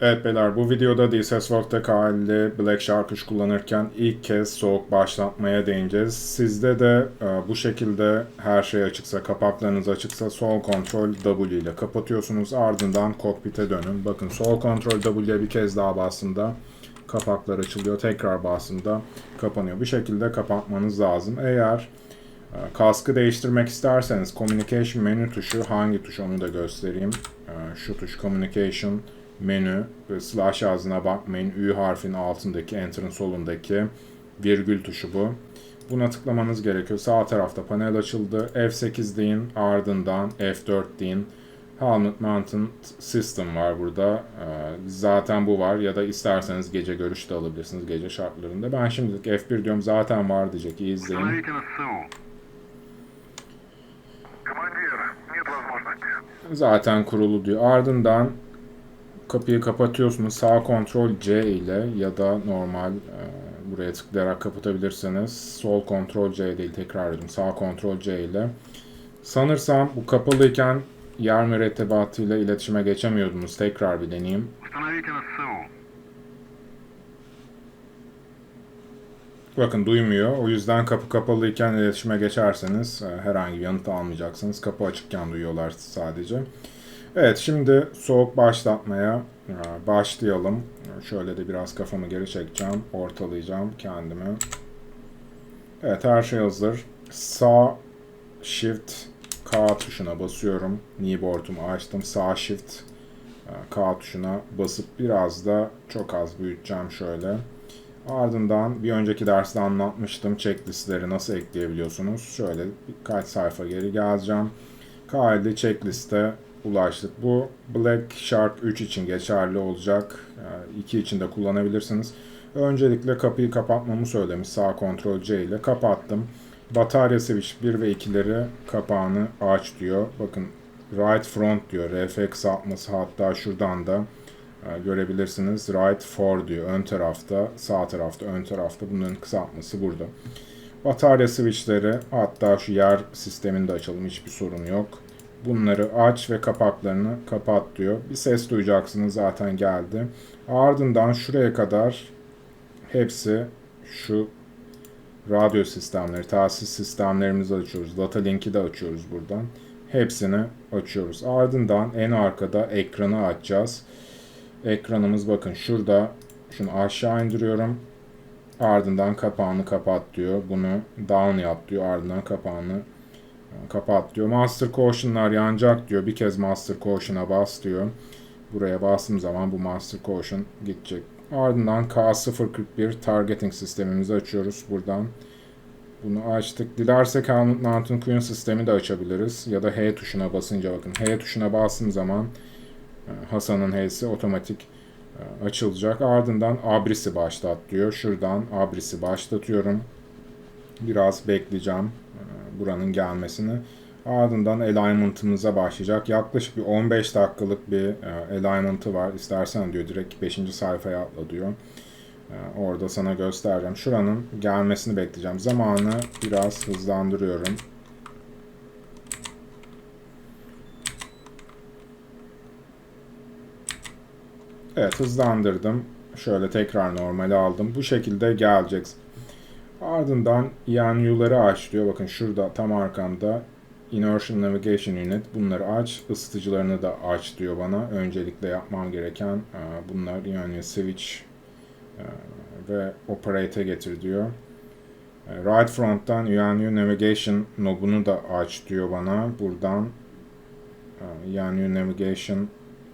Evet beyler bu videoda DSS-World'da KL'li Black Shark 3 kullanırken ilk kez soğuk başlatmaya değineceğiz. Sizde de e, bu şekilde her şey açıksa, kapaklarınız açıksa sol kontrol W ile kapatıyorsunuz. Ardından kokpite dönün. Bakın sol kontrol W'ye bir kez daha bastığımda kapaklar açılıyor. Tekrar bastığımda kapanıyor. Bu şekilde kapatmanız lazım. Eğer e, kaskı değiştirmek isterseniz Communication menü tuşu hangi tuş onu da göstereyim. E, Şu tuş Communication menü slash ağzına bakmayın. Ü harfinin altındaki enter'ın solundaki virgül tuşu bu. Buna tıklamanız gerekiyor. Sağ tarafta panel açıldı. F8 deyin ardından F4 deyin. Helmet Mountain System var burada. Ee, zaten bu var ya da isterseniz gece görüş de alabilirsiniz gece şartlarında. Ben şimdilik F1 diyorum zaten var diyecek. İyi izleyin. Zaten kurulu diyor. Ardından kapıyı kapatıyorsunuz. Sağ kontrol C ile ya da normal e, buraya tıklayarak kapatabilirsiniz. Sol kontrol C değil tekrar ediyorum. Sağ kontrol C ile. Sanırsam bu kapalıyken yer mürettebatıyla iletişime geçemiyordunuz. Tekrar bir deneyeyim. Bakın duymuyor. O yüzden kapı kapalıyken iletişime geçerseniz e, herhangi bir yanıt almayacaksınız. Kapı açıkken duyuyorlar sadece. Evet şimdi soğuk başlatmaya e, başlayalım. Şöyle de biraz kafamı geri çekeceğim. Ortalayacağım kendimi. Evet her şey hazır. Sağ Shift K tuşuna basıyorum. Keyboard'umu açtım. Sağ Shift e, K tuşuna basıp biraz da çok az büyüteceğim şöyle. Ardından bir önceki derste anlatmıştım checklistleri nasıl ekleyebiliyorsunuz. Şöyle birkaç sayfa geri geleceğim. KL'de checkliste ulaştık. Bu Black Shark 3 için geçerli olacak. 2 için de kullanabilirsiniz. Öncelikle kapıyı kapatmamı söylemiş. Sağ kontrol C ile kapattım. Batarya switch 1 ve 2'leri kapağını aç diyor. Bakın right front diyor. RF kısaltması hatta şuradan da e, görebilirsiniz. Right for diyor. Ön tarafta, sağ tarafta, ön tarafta. Bunların kısaltması burada. Batarya switchleri hatta şu yer sistemini de açalım. Hiçbir sorun yok. Bunları aç ve kapaklarını kapat diyor. Bir ses duyacaksınız zaten geldi. Ardından şuraya kadar hepsi şu radyo sistemleri, telsiz sistemlerimizi açıyoruz. Data link'i de açıyoruz buradan. Hepsini açıyoruz. Ardından en arkada ekranı açacağız. Ekranımız bakın şurada. Şunu aşağı indiriyorum. Ardından kapağını kapat diyor. Bunu down yap diyor. Ardından kapağını kapat diyor. Master Caution'lar yanacak diyor. Bir kez Master Caution'a bas diyor. Buraya bastığım zaman bu Master Caution gidecek. Ardından K041 targeting sistemimizi açıyoruz buradan. Bunu açtık. Dilersek Mountain Queen sistemi de açabiliriz. Ya da H tuşuna basınca bakın. H tuşuna bastığım zaman e, Hasan'ın H'si otomatik e, açılacak. Ardından Abris'i başlat diyor. Şuradan Abris'i başlatıyorum. Biraz bekleyeceğim buranın gelmesini. Ardından alignment'ımıza başlayacak. Yaklaşık bir 15 dakikalık bir alignment'ı var. İstersen diyor direkt 5. sayfaya atla diyor. Orada sana göstereceğim. Şuranın gelmesini bekleyeceğim. Zamanı biraz hızlandırıyorum. Evet hızlandırdım. Şöyle tekrar normale aldım. Bu şekilde gelecek. Ardından ENU'ları aç diyor. Bakın şurada tam arkamda Inertial Navigation Unit. Bunları aç. Isıtıcılarını da aç diyor bana. Öncelikle yapmam gereken e, bunlar yani switch e, ve operate'e getir diyor. E, Right front'tan UNU Navigation nobunu da aç diyor bana. Buradan UNU Navigation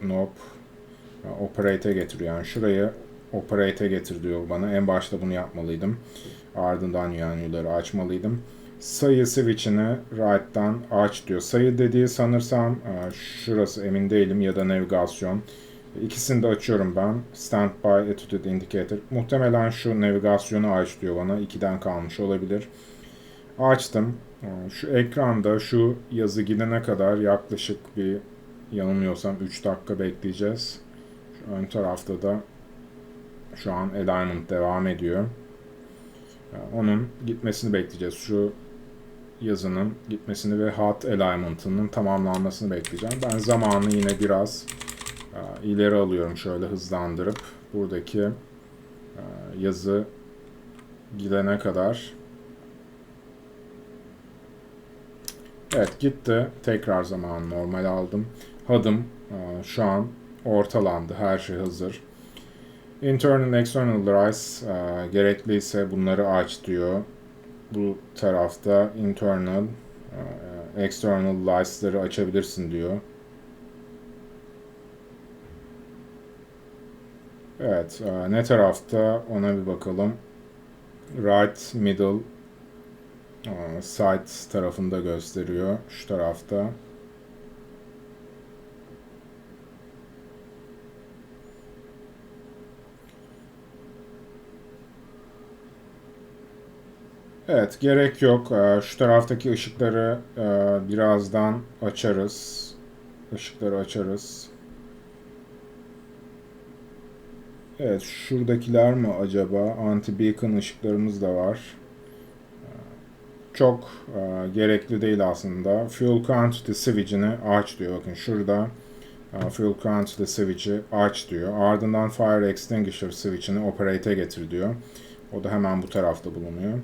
knob operate'e getiriyor. Yani şurayı operate'e getir diyor bana. En başta bunu yapmalıydım. Ardından UNU'ları açmalıydım. Sayı switch'ini right'tan aç diyor. Sayı dediği sanırsam e, şurası emin değilim ya da navigasyon. İkisini de açıyorum ben. Standby Attitude Indicator. Muhtemelen şu navigasyonu aç diyor bana. 2'den kalmış olabilir. Açtım. E, Şu ekranda şu yazı gidene kadar yaklaşık bir yanılmıyorsam 3 dakika bekleyeceğiz. Şu ön tarafta da şu an alignment devam ediyor. E, Onun gitmesini bekleyeceğiz. Şu yazının gitmesini ve hat alignment'ının tamamlanmasını bekleyeceğim. Ben zamanı yine biraz Ee, ileri alıyorum şöyle hızlandırıp buradaki e, yazı gidene kadar. Evet gitti. Tekrar zaman normal aldım. Hadım e, şu an ortalandı. Her şey hazır. Internal external drives e, gerekliyse bunları aç diyor. Bu tarafta internal e, external lights'ları açabilirsin diyor. Evet, e, ne tarafta ona bir bakalım. Right, middle, e, side tarafında gösteriyor. Şu tarafta. Evet, gerek yok. E, Şu taraftaki ışıkları e, birazdan açarız. Işıkları açarız. Evet, şuradakiler mi acaba? Anti-beacon ışıklarımız da var. Çok e, gerekli değil aslında. Fuel quantity switch'ini aç diyor. Bakın şurada e, fuel quantity switch'i aç diyor. Ardından fire extinguisher switch'ini operate'e getir diyor. O da hemen bu tarafta bulunuyor.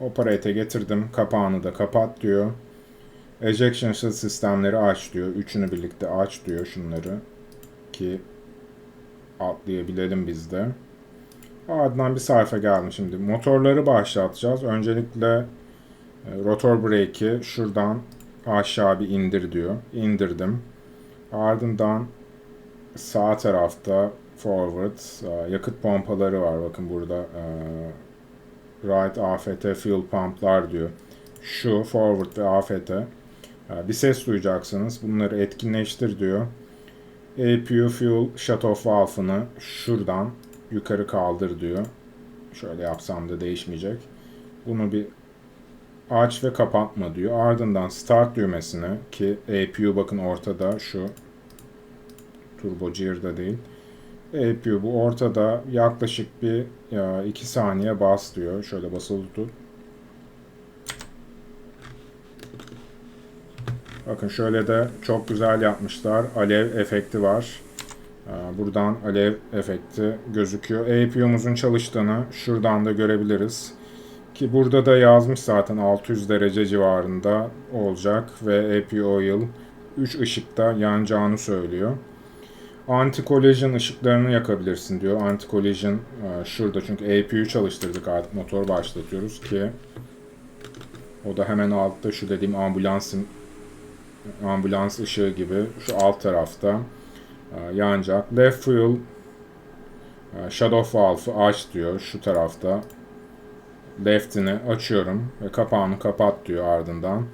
Operate'e getirdim. Kapağını da kapat diyor. Ejection sistemleri aç diyor. Üçünü birlikte aç diyor şunları. Ki atlayabilelim biz de. Ardından bir sayfa geldi şimdi. Motorları başlatacağız. Öncelikle e, rotor brake'i şuradan aşağı bir indir diyor. İndirdim. Ardından sağ tarafta forward e, yakıt pompaları var. Bakın burada e, right AFT fuel pump'lar diyor. Şu forward ve AFT. E, Bir ses duyacaksınız. Bunları etkinleştir diyor. APU fuel shutoff valve'ını şuradan yukarı kaldır diyor. Şöyle yapsam da değişmeyecek. Bunu bir aç ve kapatma diyor. Ardından start düğmesine ki APU bakın ortada şu turbo gear'da değil. APU bu ortada yaklaşık bir 2 saniye bas. Şöyle basılı tut. Bakın şöyle de çok güzel yapmışlar. Alev efekti var. Ee, Buradan alev efekti gözüküyor. APU'muzun çalıştığını şuradan da görebiliriz. Ki burada da yazmış zaten 600 derece civarında olacak ve APU oil 3 ışıkta yanacağını söylüyor. Anti-collision ışıklarını yakabilirsin diyor. Anti-collision e, şurada çünkü APU çalıştırdık artık motor başlatıyoruz ki o da hemen altta şu dediğim ambulansın ambulans ışığı gibi şu alt tarafta e, yanacak. Left fuel e, shadow valve'ı aç diyor şu tarafta. Left'ini açıyorum ve kapağını kapat diyor ardından.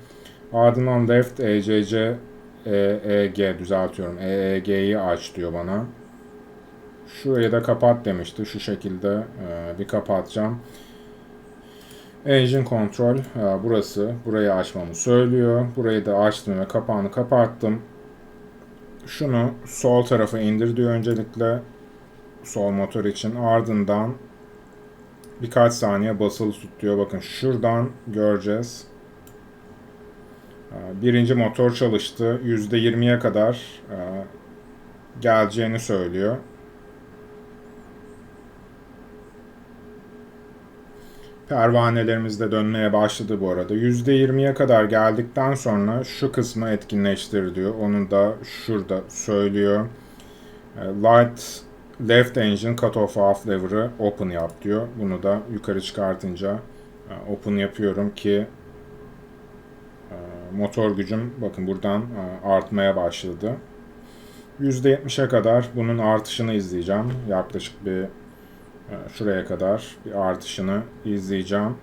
Ardından left ECC EEG düzeltiyorum. EEG'yi aç diyor bana. Şurayı da kapat demişti. Şu şekilde e, bir kapatacağım. Engine Control e, burası. Burayı açmamı söylüyor. Burayı da açtım ve kapağını kapattım. Şunu sol tarafa indir diyor öncelikle. Sol motor için. Ardından birkaç saniye basılı tut diyor. Bakın şuradan göreceğiz. E, Birinci motor çalıştı. %20'ye kadar e, geleceğini söylüyor. Pervanelerimiz de dönmeye başladı bu arada. %20'ye kadar geldikten sonra şu kısmı etkinleştir diyor. Onu da şurada söylüyor. E, Light left engine cut off lever'ı open yap diyor. Bunu da yukarı çıkartınca e, open yapıyorum ki motor gücüm bakın buradan e, artmaya başladı. %70'e kadar bunun artışını izleyeceğim. Yaklaşık bir e, şuraya kadar bir artışını izleyeceğim.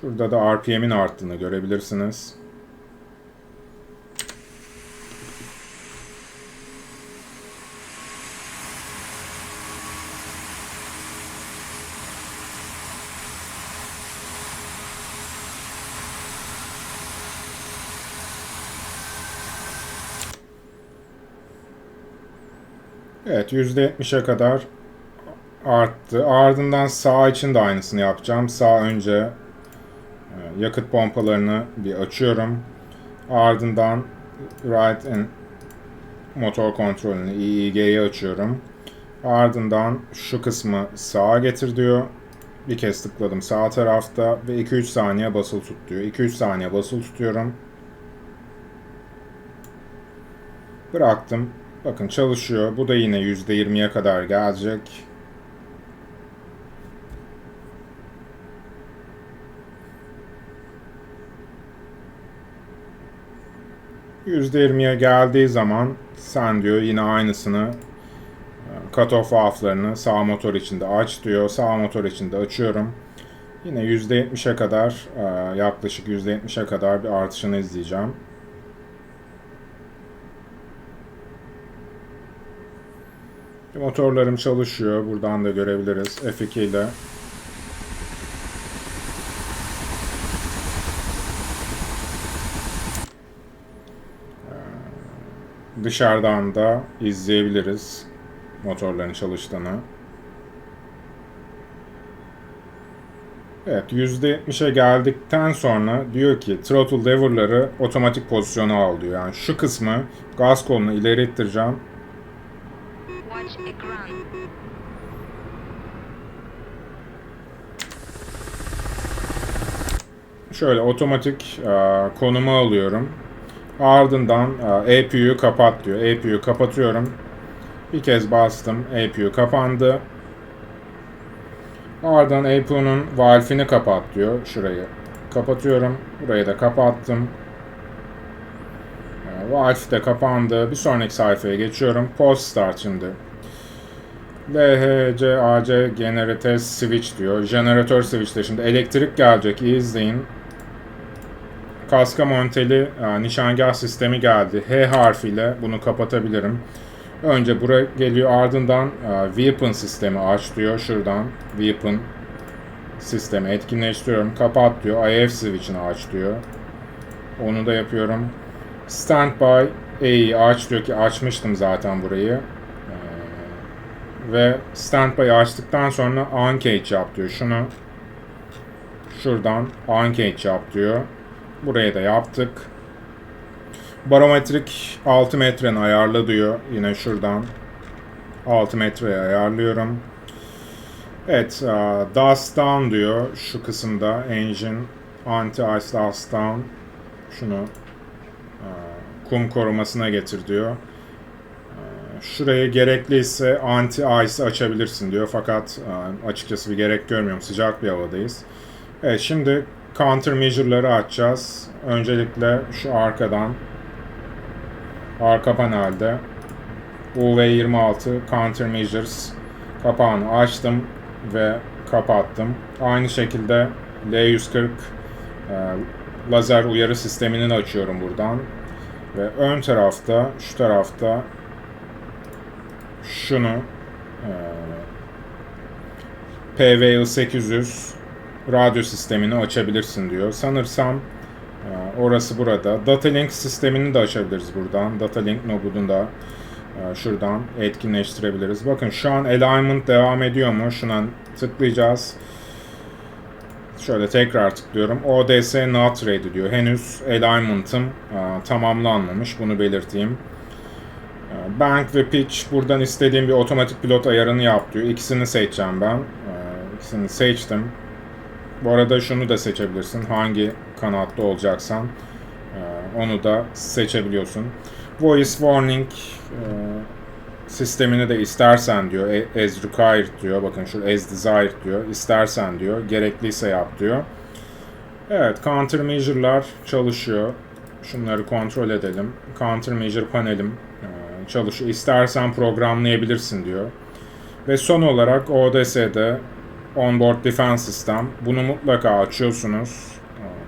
Şurada da RPM'in arttığını görebilirsiniz. Evet %70'e kadar arttı. Ardından sağ için de aynısını yapacağım. Sağ önce e, yakıt pompalarını bir açıyorum. Ardından right and motor kontrolünü EEG'yi açıyorum. Ardından şu kısmı sağa getir diyor. Bir kez tıkladım sağ tarafta ve 2-3 saniye basılı tut diyor. 2-3 saniye basılı tutuyorum. Bıraktım. Bakın çalışıyor. Bu da yine %20'ye kadar gelecek. %20'ye geldiği zaman sen diyor yine aynısını cut-off valve'larını sağ motor içinde aç diyor. Sağ motor içinde açıyorum. Yine %70'e kadar e, yaklaşık %70'e kadar bir artışını izleyeceğim. Motorlarım çalışıyor. Buradan da görebiliriz. F2 ile dışarıdan da izleyebiliriz motorların çalıştığını. Evet %70'e geldikten sonra diyor ki throttle lever'ları otomatik pozisyona al diyor. Yani şu kısmı gaz kolunu ileri ittireceğim. Watch ekran. Şöyle otomatik e, konuma alıyorum. Ardından e, APU'yu kapat diyor. APU'yu kapatıyorum. Bir kez bastım. APU kapandı. Ardından APU'nun valfini kapat diyor. Şurayı kapatıyorum. Burayı da kapattım. E, Valve de kapandı. Bir sonraki sayfaya geçiyorum. Post start şimdi. LHCAC Generator Switch diyor. Jeneratör switch'te şimdi elektrik gelecek. İyi izleyin. Kaska monteli e, nişangah sistemi geldi. H harfiyle bunu kapatabilirim. Önce buraya geliyor ardından e, weapon sistemi aç diyor. Şuradan weapon sistemi etkinleştiriyorum. Kapat diyor. IF switch'ini aç diyor. Onu da yapıyorum. Standby A'yi aç diyor ki açmıştım zaten burayı. Ve standby açtıktan sonra uncage yap diyor. Şunu şuradan uncage yap diyor. Buraya da yaptık. Barometrik 6 metrenin ayarla diyor. Yine şuradan 6 metreye ayarlıyorum. Evet, uh, dust down diyor şu kısımda engine anti ice dust down. Şunu uh, kum korumasına getir diyor. Şuraya gerekliyse anti ice açabilirsin diyor. Fakat uh, açıkçası bir gerek görmüyorum. Sıcak bir havadayız. Evet, şimdi countermeasure'ları açacağız. Öncelikle şu arkadan arka panelde UV26 Countermeasures kapağını açtım ve kapattım. Aynı şekilde L140 e, lazer uyarı sistemini açıyorum buradan. Ve ön tarafta, şu tarafta şunu e, PVL 800 radyo sistemini açabilirsin diyor. Sanırsam e, orası burada. Datalink sistemini de açabiliriz buradan. Datalink nodunu da e, şuradan etkinleştirebiliriz. Bakın şu an alignment devam ediyor mu? Şuna tıklayacağız. Şöyle tekrar tıklıyorum. ODS not ready diyor. Henüz alignment'ım e, tamamlanmamış. Bunu belirteyim. Bank ve pitch buradan istediğim bir otomatik pilot ayarını yap diyor. İkisini seçeceğim ben. E, İkisini seçtim. Bu arada şunu da seçebilirsin. Hangi kanatta olacaksan e, onu da seçebiliyorsun. Voice warning e, sistemini de istersen diyor. e- As required diyor. Bakın şu as desired diyor. İstersen diyor. Gerekliyse yap diyor. Evet, countermeasure'lar çalışıyor. Şunları kontrol edelim. Countermeasure panelim çalışıyor. İstersen programlayabilirsin diyor. Ve son olarak ODS'de Onboard Defense System. Bunu mutlaka açıyorsunuz.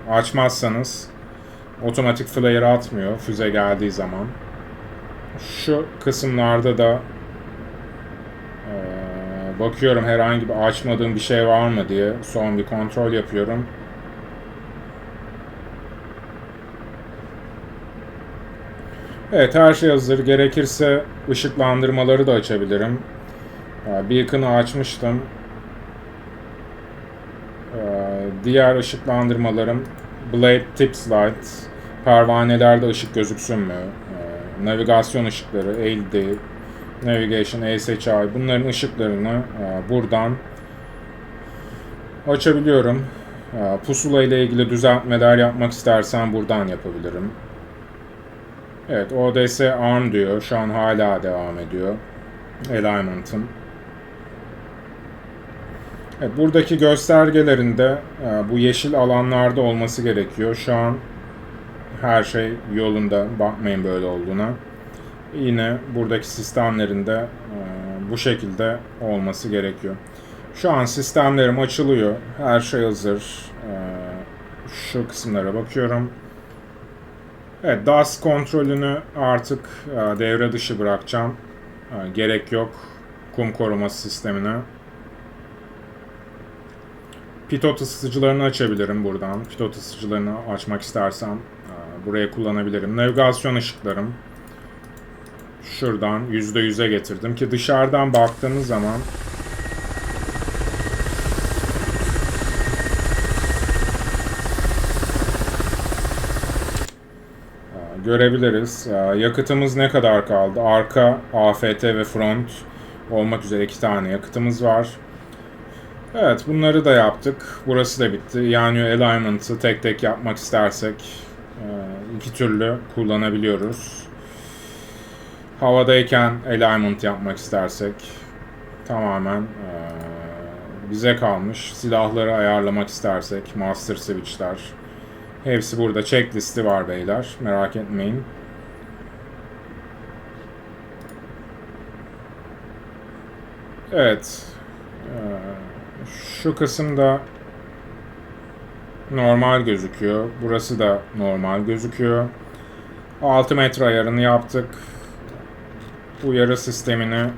Açmazsanız otomatik flare atmıyor füze geldiği zaman. Şu kısımlarda da bakıyorum herhangi bir açmadığım bir şey var mı diye son bir kontrol yapıyorum. Evet her şey hazır. Gerekirse ışıklandırmaları da açabilirim. E, Beacon'ı açmıştım. E, Diğer ışıklandırmalarım Blade Tips Light. Pervanelerde ışık gözüksün mü? E, navigasyon ışıkları, LD, Navigation, ASHI bunların ışıklarını e, buradan açabiliyorum. Pusula ile ilgili düzeltmeler yapmak istersen buradan yapabilirim. Evet, ODS ARM diyor. Şu an hala devam ediyor. Alignment'ım. Evet, buradaki göstergelerinde e, bu yeşil alanlarda olması gerekiyor. Şu an her şey yolunda. Bakmayın böyle olduğuna. Yine buradaki sistemlerinde e, bu şekilde olması gerekiyor. Şu an sistemlerim açılıyor. Her şey hazır. E, şu kısımlara bakıyorum. Evet, DAS kontrolünü artık e, devre dışı bırakacağım. E, gerek yok kum koruması sistemine. Pitot ısıtıcılarını açabilirim buradan. Pitot ısıtıcılarını açmak istersem e, buraya kullanabilirim. Navigasyon ışıklarım. Şuradan %100'e getirdim ki dışarıdan baktığınız zaman görebiliriz. E, Yakıtımız ne kadar kaldı? Arka, AFT ve front olmak üzere iki tane yakıtımız var. Evet bunları da yaptık. Burası da bitti. Yani alignment'ı tek tek yapmak istersek e, iki türlü kullanabiliyoruz. Havadayken alignment yapmak istersek tamamen e, bize kalmış. Silahları ayarlamak istersek master switch'ler. Hepsi burada checklisti var beyler. Merak etmeyin. Evet. Ee, şu kısımda normal gözüküyor. Burası da normal gözüküyor. 6 metre ayarını yaptık. Uyarı sistemini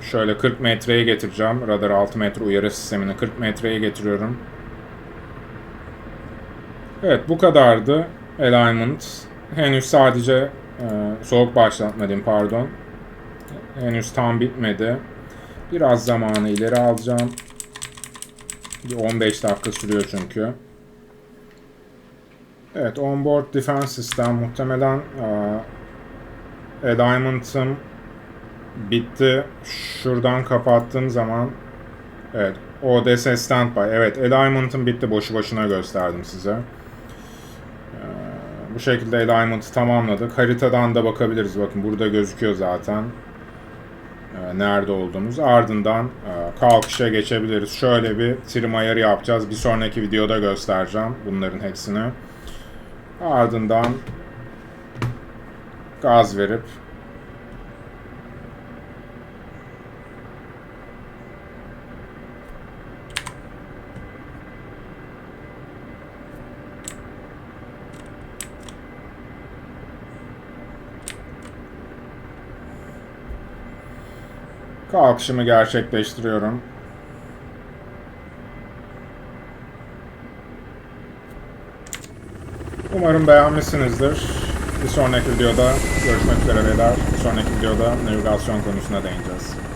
şöyle 40 metreye getireceğim. Radar 6 metre uyarı sistemini 40 metreye getiriyorum. Evet bu kadardı alignment. Henüz sadece e, soğuk başlatma diyeyim pardon. Henüz tam bitmedi. Biraz zamanı ileri alacağım. Bir 15 dakika sürüyor çünkü. Evet, onboard defense sistem muhtemelen e, alignment'ım bitti. Şuradan kapattığım zaman evet, ODS standby. Evet, alignment'ım bitti. Boşu boşuna gösterdim size. Bu şekilde alignment'ı tamamladık. Haritadan da bakabiliriz. Bakın burada gözüküyor zaten e, nerede olduğumuz. Ardından e, kalkışa geçebiliriz. Şöyle bir trim ayarı yapacağız. Bir sonraki videoda göstereceğim bunların hepsini. Ardından gaz verip kalkışımı gerçekleştiriyorum. Umarım beğenmişsinizdir. Bir sonraki videoda görüşmek üzere beyler. Bir sonraki videoda navigasyon konusuna değineceğiz.